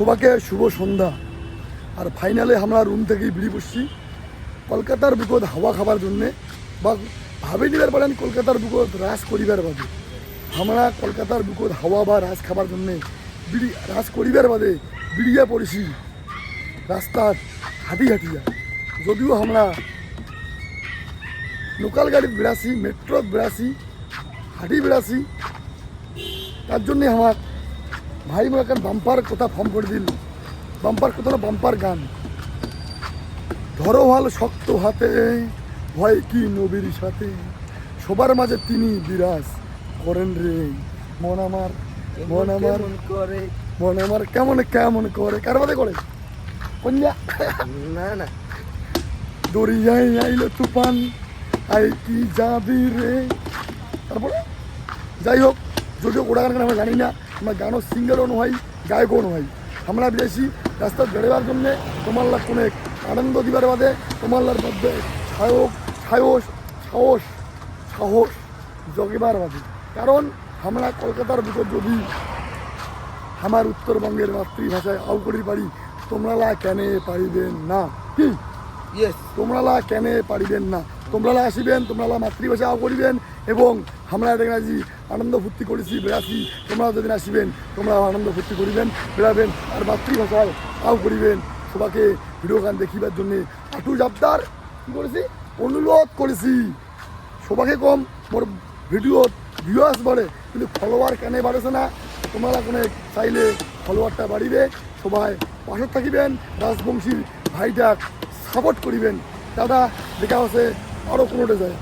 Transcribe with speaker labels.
Speaker 1: সবাকে শুভ সন্ধ্যা। আর ফাইনালে আমরা রুম থেকেই বেরিয়ে পড়ছি। কলকাতার বুকত হাওয়া খাবার জন্যে বা ভাবে নিবার পারেন কলকাতার বুকত রাস করিবার বাদে। আমরা কলকাতার বুকত হাওয়া বা রাস খাবার জন্যে বিড়ি, রাস করিবার বাদে বিড়িয়া পড়েছি। রাস্তার হাঁটি হাঁটিয়া। যদিও আমরা লোকাল গাড়িত বেড়াছি মেট্রোত বেড়াছি, হাঁটি বেড়াছি, তার জন্যে আমার ভাই মোর এখন বাম্পার কথা ফর্ম করে দিল। বাম্পার কথা বাম্পার গান। ধরো হাল শক্ত হাতে ভয় কি নবীর সাথে? সবার মাঝে তিনি বিরাজ করেন রে। মন আমার মন আমার
Speaker 2: কেমন করে?
Speaker 1: মন আমার কেমন কেমন করে? কার বাদে করে? কন্যা?
Speaker 2: না না।
Speaker 1: দরিয়ায় আইলো তুফান আই কি যাবি রে? তারপরে? যাই হোক যদিও ওরা গান আমরা জানি না আমরা গানও সিঙ্গারও নয় গায়কও নয়। আমরা বেশি রাস্তা বেরোবার জন্যে তোমার লাগ কোনো আনন্দ দিবার বাদে তোমার লাগ মধ্যে সাহস সাহস সাহস সাহস জগিবার বাদে। কারণ আমরা কলকাতার ভিতর যদি আমার উত্তরবঙ্গের মাতৃভাষায় আউ করি পারি তোমরা কেনে পারিবেন না। কি তোমরালা কেনে পারিবেন না। তোমরালা আসিবেন তোমরালা মাতৃভাষা আউ করিবেন এবং আমরা এটা আজি আনন্দ ফুর্তি করেছি বেড়াছি তোমরা যেদিন আসিবেন তোমরা আনন্দ ফুর্তি করিবেন, বেড়াবেন আর মাতৃভাষায় আও করিবেন। সবাকে ভিডিও গান দেখিবার জন্যে আটু জাবদার কী করেছি? অনুরোধ করেছি। সবাকে কম, মোর ভিডিও ভিউয়ার্স বাড়ে, কিন্তু ফলোয়ার কেন বাড়েছে না। তোমরা কোনো চাইলে ফলোয়ারটা বাড়িবে। সবাই পাশে থাকিবেন, রাজবংশীর ভাইটাক সাপোর্ট করিবেন। দাদা, দেখা হচ্ছে আরও কোনোটা যায়।